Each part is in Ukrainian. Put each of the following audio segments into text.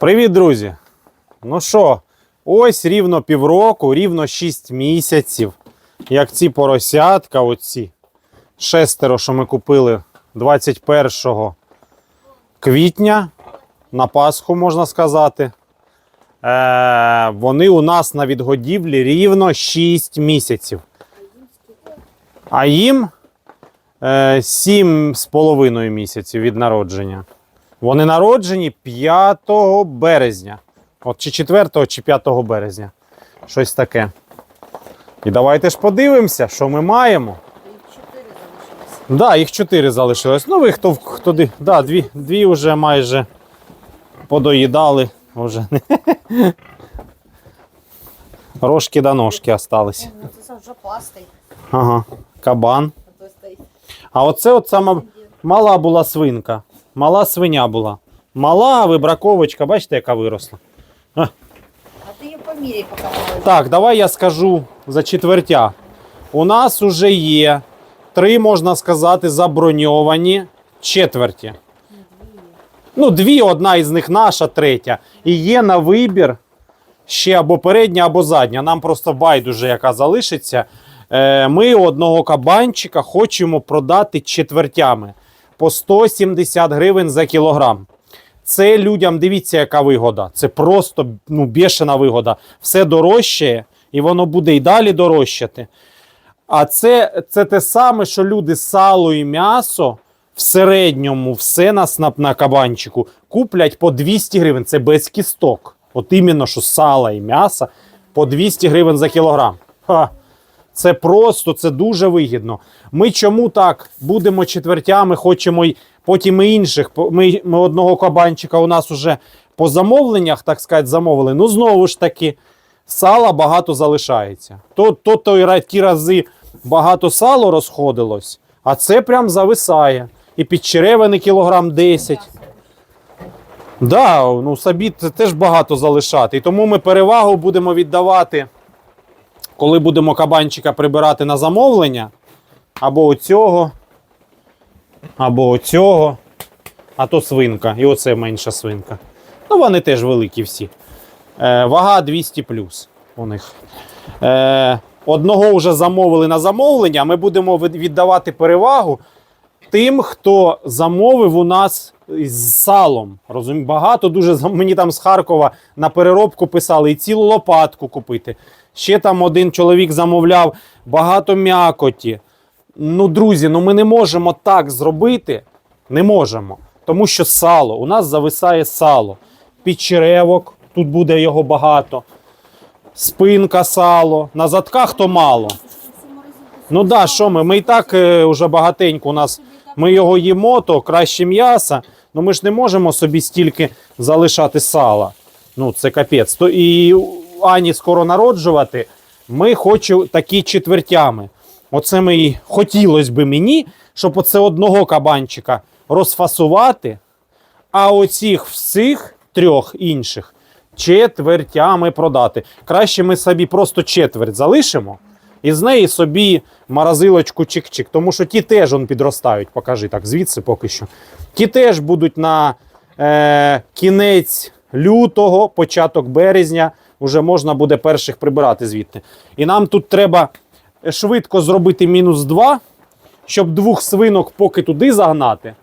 Привіт, друзі! Ну що, ось рівно півроку, рівно 6 місяців, як ці поросятка, оці шестеро, що ми купили 21 квітня на Пасху, можна сказати. Е, вони у нас на відгодівлі рівно 6 місяців. А їм е, 7 з половиною місяців від народження. Вони народжені 5 березня. От чи 4, чи 5 березня. Щось таке. І давайте ж подивимося, що ми маємо. Залишилось. Да, їх 4 залишилось. Ну, ви хто, хто да, дві, дві вже майже подоїдали. Вже. Рожки до ножки остались. Ну, це вже пастий. Ага. Кабан. А. А оце от сама мала була свинка. Мала свиня була. Мала вибраковочка, бачите, яка виросла. А ти її поміряй, поки вона Так, давай я скажу за четвертя. У нас уже є три, можна сказати, заброньовані четверті. Ну, дві, одна із них наша, третя. І є на вибір ще або передня, або задня. Нам просто байдуже, яка залишиться. Е, Ми одного кабанчика хочемо продати четвертями по 170 гривень за кілограм. Це людям, дивіться, яка вигода. Це просто ну, бешена вигода. Все дорожчає, і воно буде і далі дорожчати. А це, це те саме, що люди сало і м'ясо в середньому все на, на, на кабанчику куплять по 200 гривень. Це без кісток. От іменно, що сала і м'яса по 200 гривень за кілограм. Ха. Це просто, це дуже вигідно. Ми чому так будемо четвертями, хочемо й потім і інших. Ми, ми одного кабанчика у нас уже по замовленнях, так сказати, замовили. Ну, знову ж таки, сала багато залишається. То, то, ра- ті рази багато сало розходилось, а це прям зависає. І під черевини кілограм 10. Да, ну собі теж багато залишати. І тому ми перевагу будемо віддавати, коли будемо кабанчика прибирати на замовлення. Або оцього, або оцього, а то свинка. І оце менша свинка. Ну, вони теж великі всі. Е, вага 200 плюс у них. Е, одного вже замовили на замовлення. Ми будемо віддавати перевагу тим, хто замовив у нас з салом. Розумі? Багато дуже мені там з Харкова на переробку писали і цілу лопатку купити. Ще там один чоловік замовляв багато м'якоті. Ну, друзі, ну ми не можемо так зробити. Не можемо. Тому що сало, у нас зависає сало. Підчеревок, тут буде його багато. Спинка сало. На задках то мало. Ну да, що ми? Ми і так е, вже багатенько у нас. Ми його їмо, то краще м'яса. Ну ми ж не можемо собі стільки залишати сала. Ну, це капець. То і Ані скоро народжувати. Ми хочемо такі четвертями. Оце ми і хотілося би мені, щоб оце одного кабанчика розфасувати, а оцих всіх трьох інших четвертями продати. Краще ми собі просто четверть залишимо. І з неї собі морозилочку чик-чик. Тому що ті теж он підростають. Покажи так, звідси поки що. Ті теж будуть на е, кінець лютого, початок березня. Вже можна буде перших прибирати звідти. І нам тут треба швидко зробити мінус 2, щоб двох свинок поки туди загнати,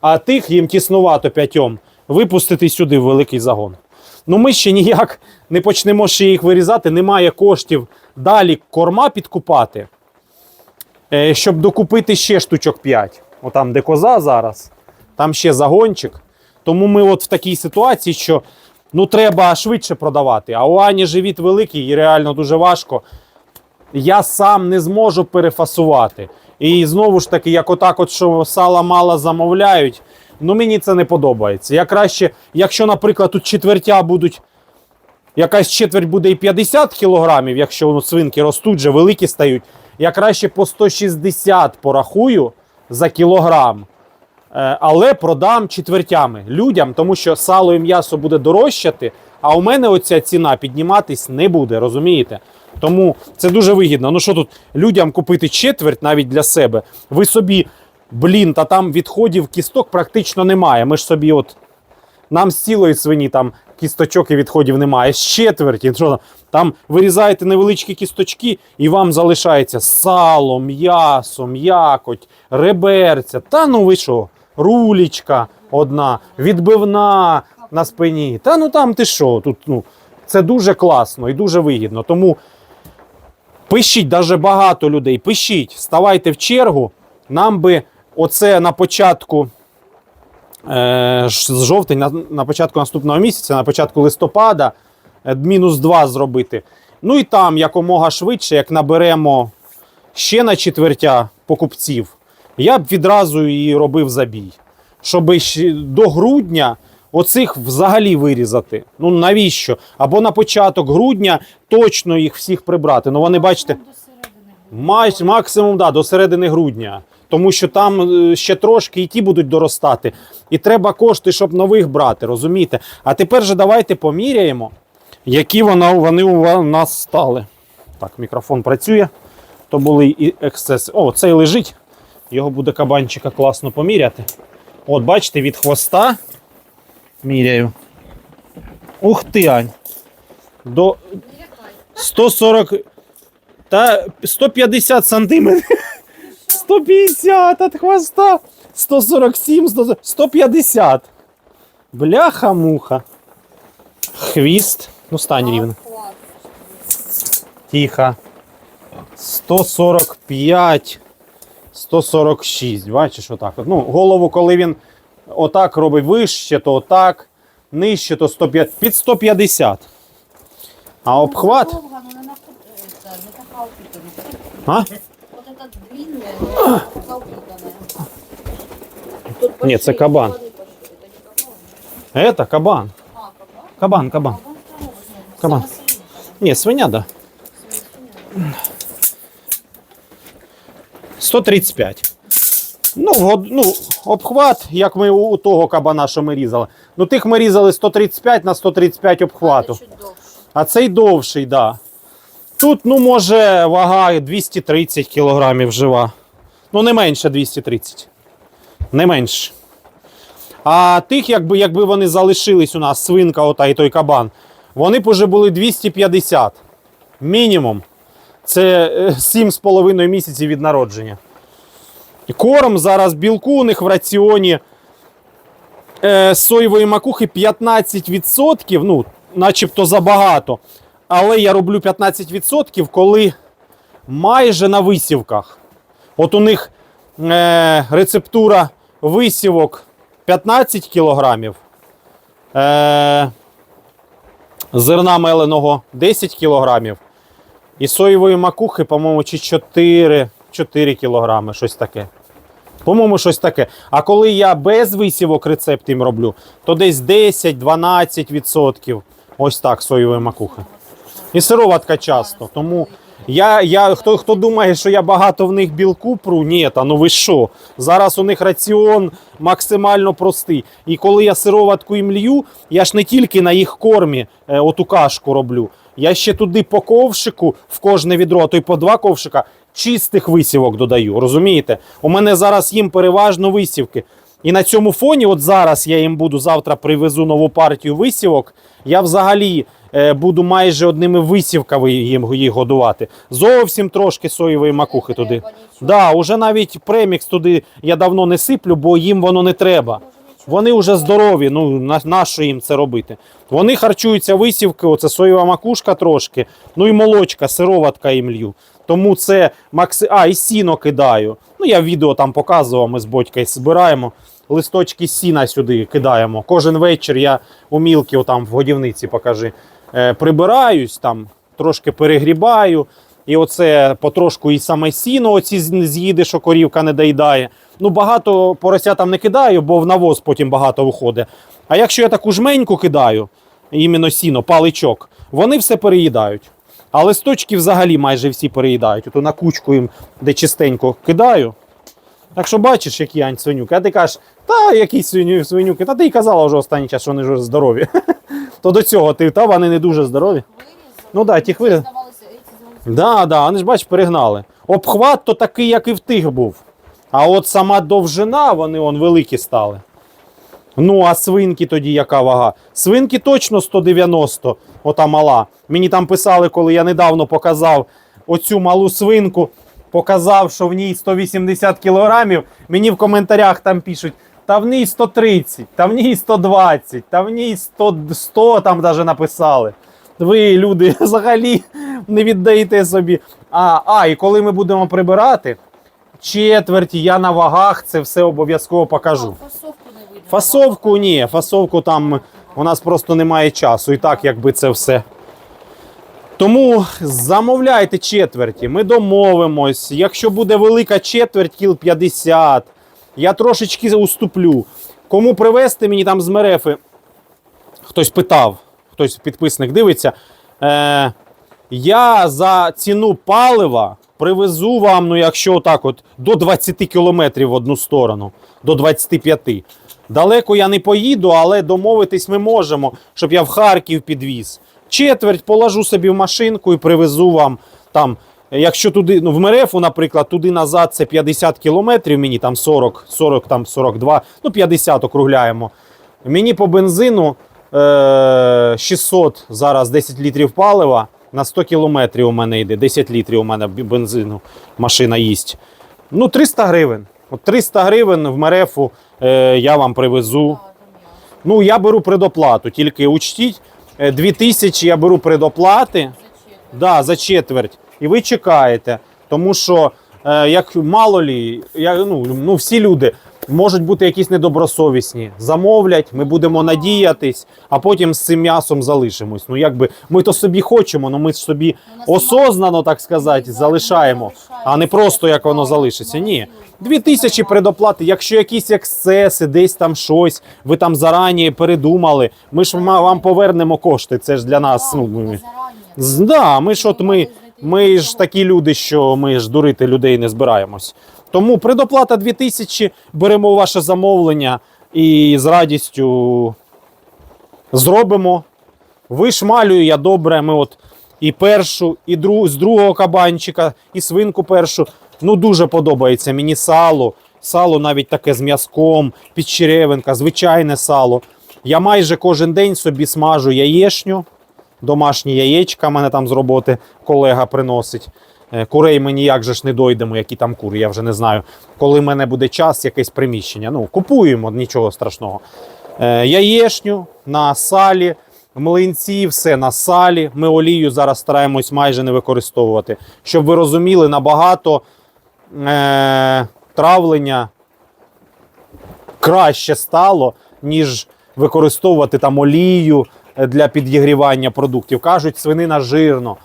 а тих їм тіснувато п'ятьом випустити сюди в великий загон. Ну ми ще ніяк не почнемо ще їх вирізати, немає коштів далі корма підкупати, е, щоб докупити ще штучок 5. Отам, де коза зараз, там ще загончик. Тому ми от в такій ситуації, що ну, треба швидше продавати. А у Ані живіт великий і реально дуже важко. Я сам не зможу перефасувати. І знову ж таки, як отак, от, що сала мало замовляють, ну мені це не подобається. Я краще, якщо, наприклад, тут четвертя будуть, якась четверть буде і 50 кілограмів, якщо ну, свинки ростуть, вже великі стають, я краще по 160 порахую за кілограм. Е, але продам четвертями людям, тому що сало і м'ясо буде дорожчати, а у мене оця ціна підніматись не буде, розумієте? Тому це дуже вигідно. Ну що тут людям купити четверть навіть для себе? Ви собі, блін, та там відходів кісток практично немає. Ми ж собі от Нам з цілої свині там кісточок і відходів немає. З четверті. Що там? там вирізаєте невеличкі кісточки, і вам залишається сало, м'ясо, м'якоть, реберця. Та ну ви що? Рулічка одна, відбивна на спині. Та ну там ти що? Тут ну, це дуже класно і дуже вигідно. Тому пишіть даже багато людей. Пишіть, ставайте в чергу. Нам би оце на початку е, з жовтень, на, на початку наступного місяця, на початку листопада, е, мінус 2 зробити. Ну і там якомога швидше, як наберемо ще на четвертя покупців, я б відразу і робив забій. Щоб до грудня оцих взагалі вирізати. Ну навіщо? Або на початок грудня точно їх всіх прибрати. Ну вони бачите. Максимум да, до середини грудня. Тому що там е, ще трошки і ті будуть доростати. І треба кошти, щоб нових брати, розумієте? А тепер же давайте поміряємо, які вони у нас стали. Так, мікрофон працює. То були і ексцеси. О, цей лежить. Його буде кабанчика класно поміряти. От, бачите, від хвоста міряю. Ух ти, Ань. До 140 та 150 сантиметрів. 150 від хвоста. 147, 150. Бляха-муха. Хвіст. Ну, стань рівно. Тихо. 145. 146. Бачиш, отак. от. Ну, голову, коли він отак робить вище, то отак. Нижче, то 105, під 150. А обхват. Ну, довга, ну, не на- це, не така упитана. А? Вот это длинное, но така упитана. Тут Ні, большие це кабан. кабаны пошли. Это не кабан. Это кабан. А, кабан? Кабан, кабан. Кабан второго размера. Кабан. Самая средняя. Ні, свиня, да. Свиня. 135. Ну, ну, обхват, як ми у того кабана, що ми різали. Ну, тих ми різали 135 на 135 обхвату. А цей довший, да. Тут, ну, може, вага 230 кілограмів жива. Ну, не менше 230. Не менше. А тих, якби, якби вони залишились у нас, свинка ота і той кабан, вони б уже були 250. Мінімум. Це е, 7,5 місяців від народження. Корм зараз білку у них в раціоні е, соєвої макухи 15%, ну, начебто забагато. Але я роблю 15%, коли майже на висівках. От у них е, рецептура висівок 15 кілограмів, е, зерна меленого 10 кілограмів. І соєвої макухи, по-моєму, чи 4, 4 кілограми, щось таке. По-моєму, щось таке. А коли я без висівок рецепт їм роблю, то десь 10-12%. Ось так соєвої макухи. І сироватка часто. Тому я, я, хто, хто думає, що я багато в них білку пру, ні, та ну ви що? Зараз у них раціон максимально простий. І коли я сироватку їм лью, я ж не тільки на їх кормі е, оту кашку роблю. Я ще туди по ковшику в кожне відро, а то й по два ковшика чистих висівок додаю. Розумієте? У мене зараз їм переважно висівки. І на цьому фоні, от зараз я їм буду завтра привезу нову партію висівок. Я взагалі е, буду майже одними висівками їм їх годувати. Зовсім трошки соєвої макухи туди. Да, уже навіть премікс туди я давно не сиплю, бо їм воно не треба. Вони вже здорові, ну на, на що їм це робити? Вони харчуються висівки, оце соєва макушка трошки, ну і молочка, сироватка їм лью. Тому це макси... А, і сіно кидаю. Ну, я відео там показував, ми з батькою збираємо. Листочки сіна сюди кидаємо. Кожен вечір я у мілки, отам в годівниці покажи, е, прибираюсь, там трошки перегрібаю. І оце потрошку і саме сіно оці з'їде, що корівка не доїдає. Ну, багато порося там не кидаю, бо в навоз потім багато виходить. А якщо я таку жменьку кидаю, іменно сіно, паличок, вони все переїдають. А листочки взагалі майже всі переїдають. Ото на кучку їм, де чистенько кидаю. Так що бачиш, які ань свинюки, а ти кажеш, та свиню, свинюки, та ти й казала вже останній час, що вони вже здорові. То до цього ти, та вони не дуже здорові. Ну да, тих Ці Да, да, вони ж бач, перегнали. Обхват то такий, як і в тих був. А от сама довжина, вони он великі стали. Ну, а свинки тоді яка вага? Свинки точно 190, ота мала. Мені там писали, коли я недавно показав оцю малу свинку, показав, що в ній 180 кілограмів. Мені в коментарях там пишуть. Та в ній 130, та в ній 120, та в ній 100, 100 там даже написали. Ви, люди, взагалі не віддаєте собі. А, а, і коли ми будемо прибирати, четверті, я на вагах це все обов'язково покажу. А, Фасовку не видно. Фасовку ні, фасовку там у нас просто немає часу. І так, якби це все. Тому замовляйте четверті, ми домовимось. Якщо буде велика четверть, кіл 50, я трошечки уступлю. Кому привезти мені там з Мерефи? Хтось питав, хтось підписник дивиться. Е, я за ціну палива привезу вам, ну якщо так, от до 20 кілометрів в одну сторону, до 25. Далеко я не поїду, але домовитись ми можемо, щоб я в Харків підвіз. Четверть положу собі в машинку і привезу вам там. Якщо туди, ну в Мерефу, наприклад, туди назад це 50 кілометрів, мені там 40, 40, там 42, ну 50 округляємо. Мені по бензину 600 зараз 10 літрів палива на 100 кілометрів у мене йде. 10 літрів у мене бензину машина їсть. Ну, 300 гривень. От 300 гривень в Мерефу е, я вам привезу. Ну, я беру предоплату, тільки учтіть, е, 2000 я беру предоплати. Зачем? Да, за четверть. І ви чекаєте. Тому що, е, як мало лі, я, ну, ну, всі люди можуть бути якісь недобросовісні. Замовлять, ми будемо надіятись, а потім з цим м'ясом залишимось. Ну, якби ми то собі хочемо, але ми ж собі Ну, осознано, так сказати, залишаємо, а не просто як воно залишиться. Ні. Дві тисячі предоплати. Якщо якісь ексцеси, десь там щось, ви там зарані передумали, ми ж вам повернемо кошти. Це ж для нас. Ну, ми, да, ми ж от ми, ми ж такі люди, що ми ж дурити людей не збираємось. Тому предоплата 2000, беремо ваше замовлення і з радістю зробимо. Вишмалюю я добре. Ми от і першу, і друг, з другого кабанчика, і свинку першу. Ну, дуже подобається мені сало. Сало навіть таке з м'язком, підчеревинка, звичайне сало. Я майже кожен день собі смажу яєшню, домашні яєчка. Мене там з роботи колега приносить. Е, Курей ми ніяк же ж не дойдемо, які там кури, я вже не знаю. Коли в мене буде час, якесь приміщення. Ну, купуємо, нічого страшного. Е, яєшню на салі, млинці, все на салі. Ми олію зараз стараємось майже не використовувати. Щоб ви розуміли, набагато е, травлення краще стало, ніж використовувати там олію для підігрівання продуктів. Кажуть, свинина жирно.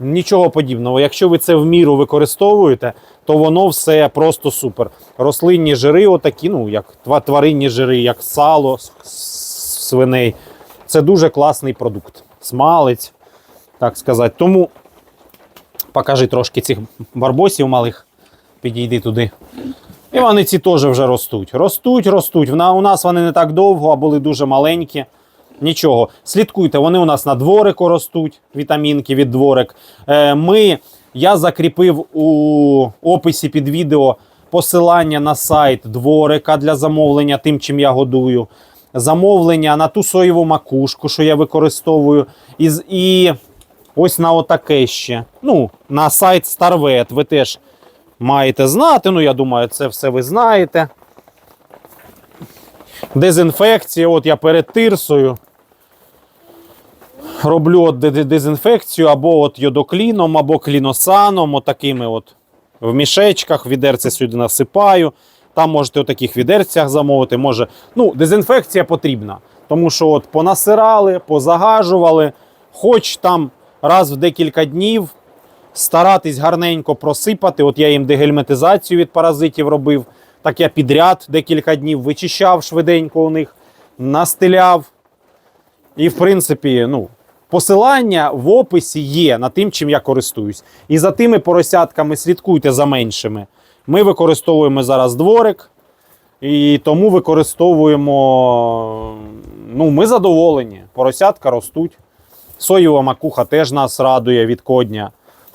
Нічого подібного. Якщо ви це в міру використовуєте, то воно все просто супер. Рослинні жири, отакі, ну як тваринні жири, як сало свиней. Це дуже класний продукт. Смалець, так сказати. Тому покажи трошки цих барбосів малих. Підійди туди. І вони ці теж вже ростуть. Ростуть, ростуть. У нас вони не так довго, а були дуже маленькі. Нічого. Слідкуйте, вони у нас на дворику ростуть, вітамінки від дворик. Е, ми, я закріпив у описі під відео посилання на сайт дворика для замовлення тим, чим я годую. Замовлення на ту соєву макушку, що я використовую. І, і ось на отаке ще. Ну, на сайт Starvet ви теж маєте знати. Ну, я думаю, це все ви знаєте. Дезінфекція, от я перед тирсою роблю от де- де- дезінфекцію або от йодокліном, або кліносаном, отакими от в мішечках, відерце сюди насипаю. Там можете у таких відерцях замовити. Може, ну, дезінфекція потрібна. Тому що от понасирали, позагажували, хоч там раз в декілька днів старатись гарненько просипати. От я їм дегельматизацію від паразитів робив. Так я підряд декілька днів вичищав швиденько у них, настиляв. І, в принципі, ну, посилання в описі є на тим, чим я користуюсь. І за тими поросятками слідкуйте за меншими. Ми використовуємо зараз дворик, і тому використовуємо. Ну, ми задоволені. Поросятка ростуть. Соєва макуха теж нас радує від кодня.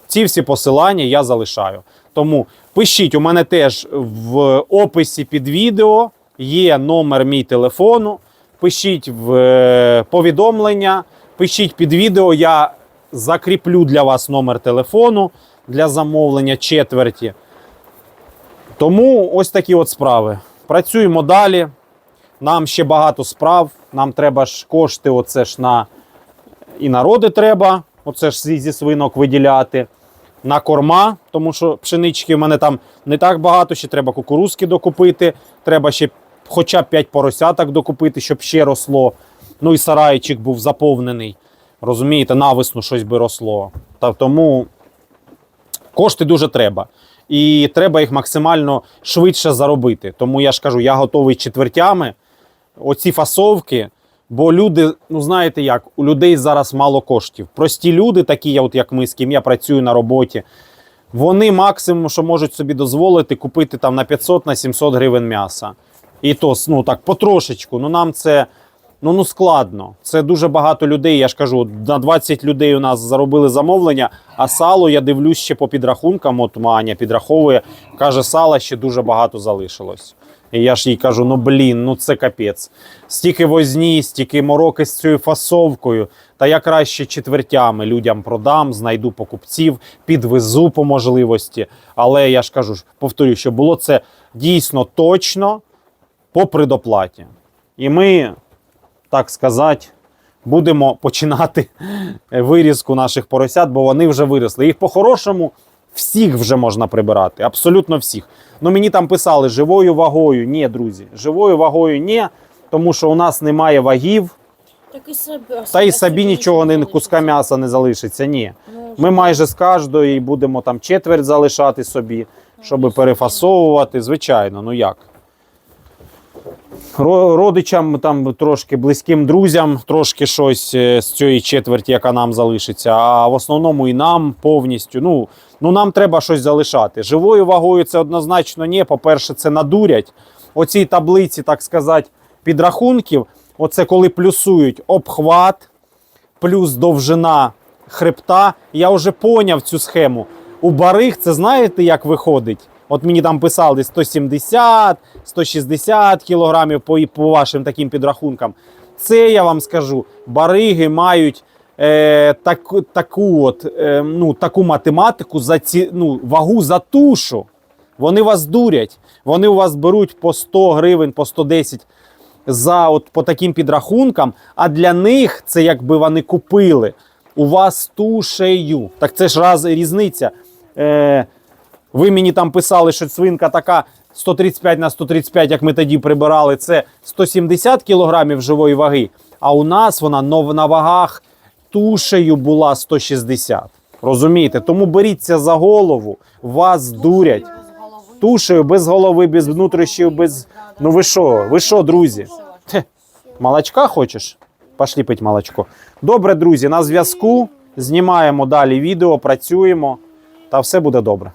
Ці всі посилання я залишаю. Тому пишіть, у мене теж в описі під відео є номер мій телефону. Пишіть в е, повідомлення, пишіть під відео. Я закріплю для вас номер телефону для замовлення четверті. Тому ось такі от справи. Працюємо далі. Нам ще багато справ. Нам треба ж кошти, оце ж на і народи треба. Оце ж зі зі свинок виділяти. На корма, тому що пшенички в мене там не так багато, ще треба кукурузки докупити. Треба ще хоча б 5 поросяток докупити, щоб ще росло. Ну і сарайчик був заповнений. Розумієте, навесну щось би росло. Та тому кошти дуже треба. І треба їх максимально швидше заробити. Тому я ж кажу, я готовий четвертями. Оці фасовки. Бо люди, ну знаєте як, у людей зараз мало коштів. Прості люди, такі, от як ми, з ким я працюю на роботі, вони максимум, що можуть собі дозволити, купити там на 500 на 700 гривень м'яса. І то ну так потрошечку. Ну нам це ну, ну складно. Це дуже багато людей. Я ж кажу, на 20 людей у нас заробили замовлення, а сало я дивлюсь ще по підрахункам. От Маня підраховує, каже, сала ще дуже багато залишилось. І я ж їй кажу: ну блін, ну це капець. Стільки возні, стільки мороки з цією фасовкою. Та я краще четвертями людям продам, знайду покупців, підвезу по можливості. Але я ж кажу, повторюю, що було це дійсно точно по предоплаті. І ми, так сказати, будемо починати вирізку наших поросят, бо вони вже виросли. Їх по-хорошому всіх вже можна прибирати, абсолютно всіх. Ну мені там писали живою вагою. Ні, друзі, живою вагою ні, тому що у нас немає вагів, Так і собі. та і собі нічого не куска м'яса не залишиться. Ні. Ну, Ми майже з кожної будемо там четверть залишати собі, щоб перефасовувати. Звичайно, ну як. Родичам, там трошки близьким друзям, трошки щось е, з цієї четверті, яка нам залишиться. А в основному і нам повністю. Ну, ну нам треба щось залишати. Живою вагою це однозначно ні. По-перше, це надурять. Оцій таблиці, так сказати, підрахунків. Оце коли плюсують обхват, плюс довжина хребта. Я вже поняв цю схему. У бариг це знаєте, як виходить? От мені там писали 170, 160 кілограмів по, по вашим таким підрахункам. Це я вам скажу. Бариги мають е, таку, таку, от, е, ну, таку математику за ці, ну, вагу за тушу. Вони вас дурять. Вони у вас беруть по 100 гривень, по 110 за от по таким підрахункам, а для них це якби вони купили у вас тушею. Так це ж раз різниця. Е, ви мені там писали, що свинка така 135 на 135, як ми тоді прибирали, це 170 кілограмів живої ваги. А у нас вона на вагах тушею була 160. Розумієте? Тому беріться за голову, вас дурять. Тушею без голови, без внутрішньої, без. Ну ви що, ви що, друзі? Хе, Молочка хочеш? Пошлі пить молочко. Добре, друзі, на зв'язку. Знімаємо далі відео, працюємо, та все буде добре.